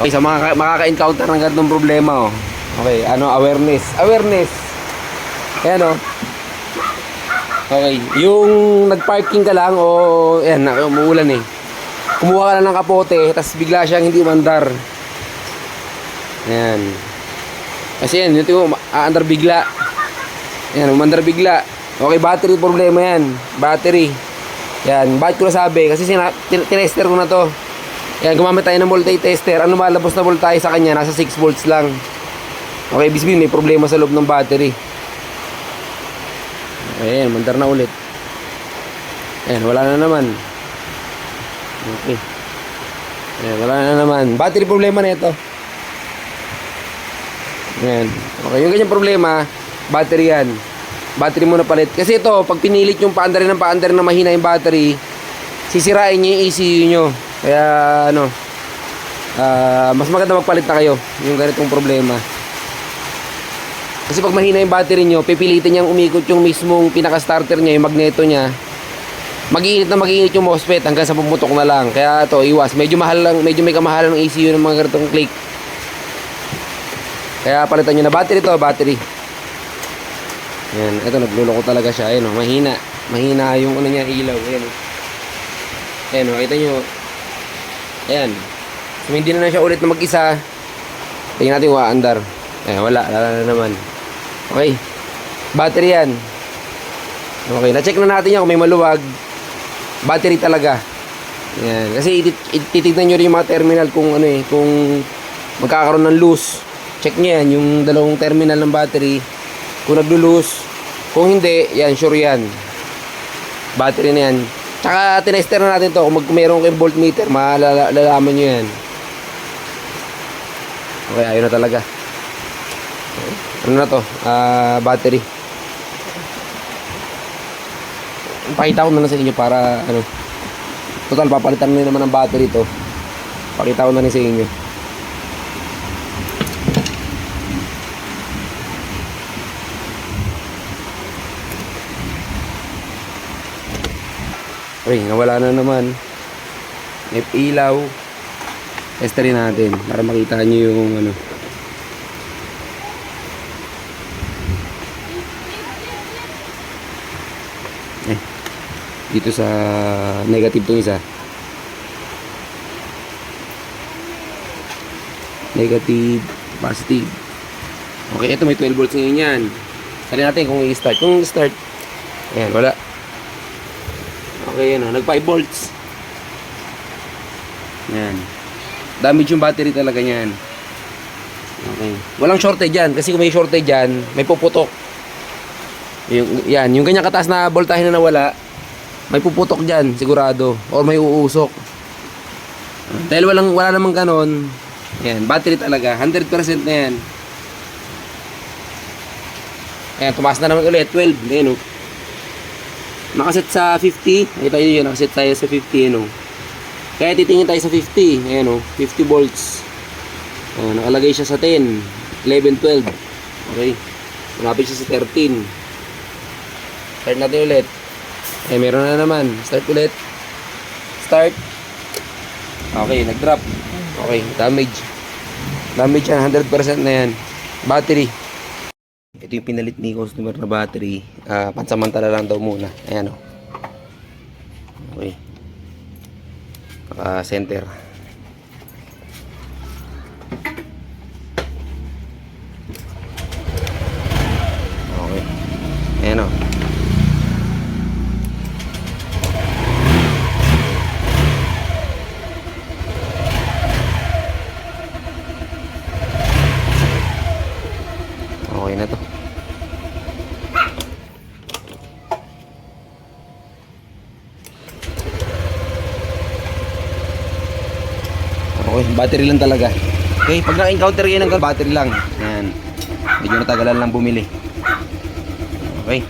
Okay, sa mga makaka-encounter ng ganitong problema, oh. Okay, ano, awareness. Awareness. Ayan, oh. Okay, yung nag-parking ka lang, o, ayan, na- umuulan eh. Kumuha ka lang ng kapote, tapos bigla siyang hindi umandar. Ayan. Kasi yan, yung tingnan mo, aandar bigla. Ayan, umandar bigla. Okay, battery problema yan. Battery. Yan, bakit ko nasabi? Kasi sina, tin- tinester ko na to. Yan, gumamit tayo ng voltage tester. Ano malabas na voltage sa kanya? Nasa 6 volts lang. Okay, ibig may problema sa loob ng battery. Ayan, mandar na ulit. Ayan, wala na naman. Okay. Ayan, wala na naman. Battery problema na ito. Ayan. Okay, yung ganyang problema, battery yan. Battery mo na palit. Kasi ito, pag pinilit yung paandar ng paandar na mahina yung battery, sisirain niya yung ECU nyo. Kaya, ano, ah, mas maganda magpalit na kayo yung ganitong problema. Kasi pag mahina yung battery nyo, pipilitin niyang umikot yung mismong pinaka-starter niya, yung magneto niya. Mag-iinit na mag-iinit yung MOSFET hanggang sa pumutok na lang. Kaya to iwas. Medyo mahal lang, medyo may kamahalan ng ECU ng mga ganitong click. Kaya palitan nyo na battery to, battery. Yan, ito nagluloko talaga siya. Ayun, oh, mahina. Mahina yung ano niya, ilaw. Ayan. oh. Ayan, oh, kita nyo. Ayan. So, hindi na na siya ulit na mag-isa. Tingnan natin yung andar. Ayan, wala. Wala na naman. Okay. Battery yan. Okay, na-check na natin yan kung may maluwag. Battery talaga. Yan. Kasi itit- it- titignan nyo rin yung mga terminal kung ano eh, kung magkakaroon ng loose. Check nyo yan, yung dalawang terminal ng battery. Kung naglo-loose. Kung hindi, yan, sure yan. Battery na yan. Tsaka tinester na natin to kung mag meron kayong voltmeter, malalaman nyo yan. Okay, ayun na talaga. Ano na to? Ah, battery. Pakita ko na lang sa inyo para ano. Total papalitan na naman ng battery to. Pakita ko na rin sa inyo. Uy, nawala na naman. May ilaw. Testerin natin para makita nyo yung ano. Eh, dito sa negative tong isa. Negative, positive. Okay, ito may 12 volts ngayon yan. Sali natin kung i-start. Kung i-start, ayan, wala. Okay, yan o. Nag 5 volts. Yan. Damage yung battery talaga niyan. Okay. Walang shortage yan. Kasi kung may shortage yan, may puputok. Yung, yan. Yung ganyang kataas na voltahe na nawala, may puputok dyan, sigurado. Or may uusok. Dahil walang, wala namang ganon, yan, battery talaga. 100% na yan. Ayan, tumaas na naman ulit. 12. Ayan o. Nakaset sa 50. Nakita nyo yun, nakaset tayo sa 50. Ano. Kaya titingin tayo sa 50. Ayan o, 50 volts. Oh, nakalagay siya sa 10, 11, 12. Okay. Malapit siya sa 13. Start natin ulit. Eh, meron na naman. Start ulit. Start. Okay, nag-drop. Okay, damage. Damage yan, 100% na yan. Battery. Ito yung pinalit ni customer na battery. Ah, pansamantala lang daw muna. Ayan o. Okay. Naka-center. Okay. Ayan o. Okay na to. Okay, battery lang talaga. Okay, pag na-encounter kayo ng battery lang. Yan. Medyo natagalan lang bumili. Okay.